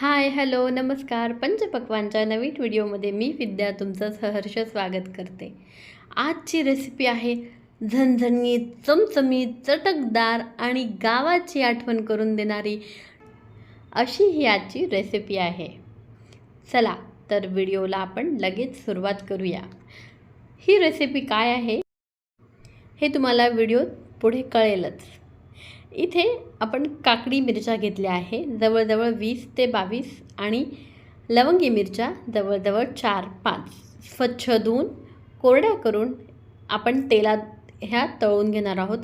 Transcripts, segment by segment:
Hi hello नमस्कार. पंचपक्वानच्या नवीन व्हिडिओमध्ये मी विद्या तुमचं सहर्ष स्वागत करते. आजची रेसिपी आहे झणझणीत चमचमीत चटकदार आणि गावाची आठवण करून देणारी अशी ही आजची रेसिपी आहे. चला तर व्हिडिओला आपण लगेच सुरुवात करूया. ही रेसिपी काय आहे? हे तुम्हाला व्हिडिओ पुढे कळेलच. इथे आपण काकडी मिरच्या घेतल्या आहे. जवळजवळ वीस ते बावीस आणि लवंगी मिरच्या जवळजवळ चार पाच. स्वच्छ धुवून कोरड्या करून आपण तेलात ह्या तळून घेणार आहोत.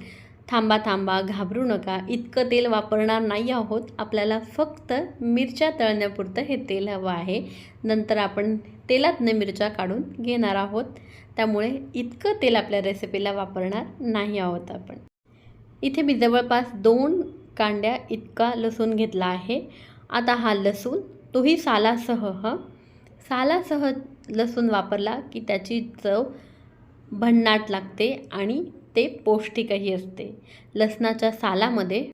थांबा थांबा घाबरू नका. इतकं तेल वापरणार नाही आहोत. आपल्याला फक्त मिरच्या तळण्यापुरतं हे तेल हवं आहे. नंतर आपण तेलातनं मिरच्या काढून घेणार आहोत. त्यामुळे इतकं तेल आपल्या रेसिपीला वापरणार नाही आहोत आपण. इथे मी जवळपास दोन कांड्या इतका लसूण घेतला आहे. आता हा लसूण तोही सालासह ह. सालासह लसूण वापरला की त्याची चव भन्नाट लागते आणि ते पौष्टिकही असते. लसणाच्या सालामध्ये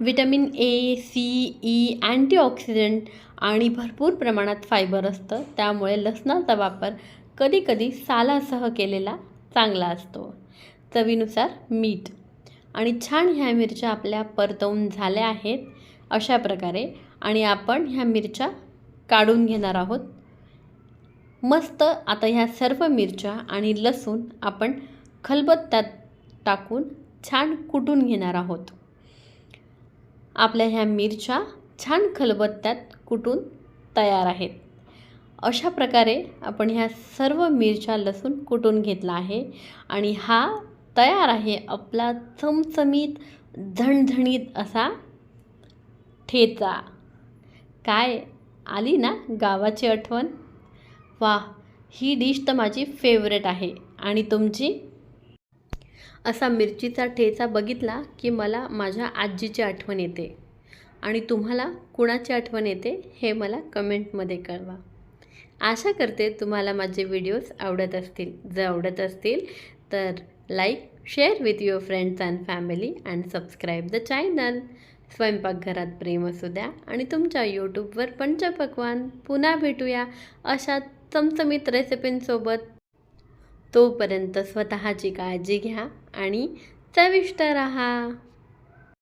vitamin A C E antioxidant आणि भरपूर प्रमाणात फायबर असतं. त्यामुळे लसणाचा वापर कधीकधी सालासह केलेला चांगला असतो. चवीनुसार मीठ. आणि छान ह्या मिरच्या आपल्या परतवून झाल्या आहेत अशा प्रकारे. आणि आपण ह्या मिरच्या काढून घेणार आहोत. मस्त आता ह्या सर्व मिरच्या आणि लसूण आपण खलबत्त्यात टाकून छान कुटून घेणार आहोत. आपल्या ह्या मिरच्या छान खलबत्त्यात कुटून तयार आहेत. अशा प्रकारे आपण ह्या सर्व मिरच्या लसूण कुटून घेतला आहे. आणि हा तयार आहे आपला चमचमीत झणझणीत असा ठेचा. काय? आली ना गावाची आठवण? वा ही डिश तर माझी फेवरेट आहे. आणि तुमची? असा मिरचीचा ठेचा बघितला की मला माझ्या आजीची आठवण येते. आणि तुम्हाला कुणाची आठवण येते हे मला कमेंटमध्ये कळवा. आशा करते तुम्हाला माझे व्हिडिओज आवडत असतील. जर आवडत असतील तर like share with your friends and family and subscribe the channel स्वयंपाकघरात प्रेम असू द्या आणि तुमच्या यूट्यूबवर पंचपक्वान पुन्हा भेटूया अशा चमचमीत रेसिपींसोबत तोपर्यंत स्वतःची काळजी घ्या आणि चविष्ट रहा.